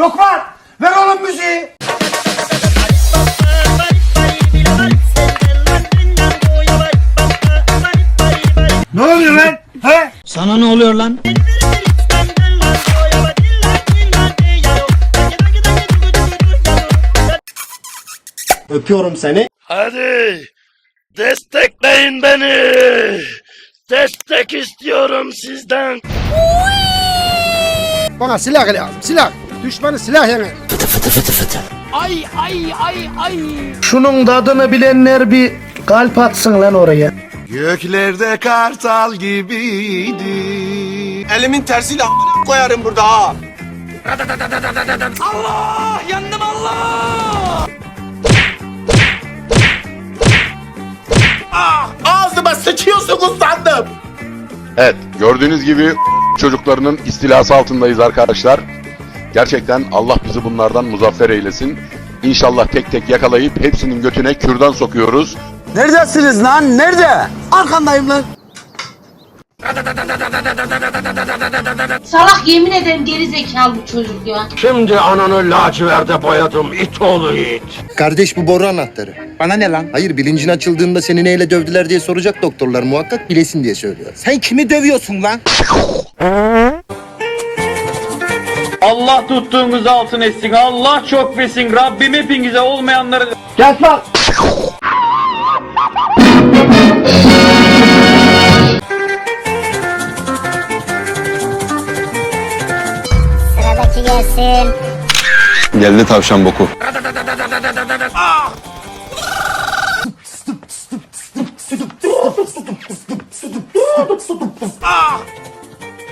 Lokman ver oğlum müziği. Ne oluyor lan? He? Sana ne oluyor lan? Öpüyorum seni. Hadi destekleyin beni. Destek istiyorum sizden. Bana silah lazım silah. Düşmanı silah yani. Şunun tadını bilenler bir kalp atsın lan oraya. Göklerde kartal gibiydi. Elimin tersiyle amına koyarım burada ha. Allah! Yandım Allah! Ah! Ağzıma sıçıyorsunuz sandım. Evet, gördüğünüz gibi çocuklarının istilası altındayız arkadaşlar. Gerçekten Allah bizi bunlardan muzaffer eylesin. İnşallah tek tek yakalayıp hepsinin götüne kürdan sokuyoruz. Neredesiniz lan? Nerede? Arkandayım lan. Salak yemin ederim geri zekalı bu çocuk ya. Şimdi ananı laciverde boyadım it oğlu it. Kardeş bu boru anahtarı. Bana ne lan? Hayır bilincin açıldığında seni neyle dövdüler diye soracak doktorlar muhakkak bilesin diye söylüyor. Sen kimi dövüyorsun lan? Allah tuttuğunuz altın etsin. Allah çok besin. Rabbim hepinize olmayanları... Sıradaki gelsin. Geldi tavşan boku.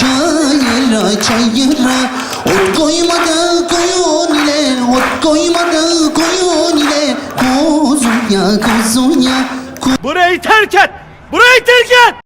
çayıra, çayıra. Ot koymadı koyun ile, ot koymadı koyun ile. Kuzuya, kuzuya, Burayı terk et. Burayı terk et.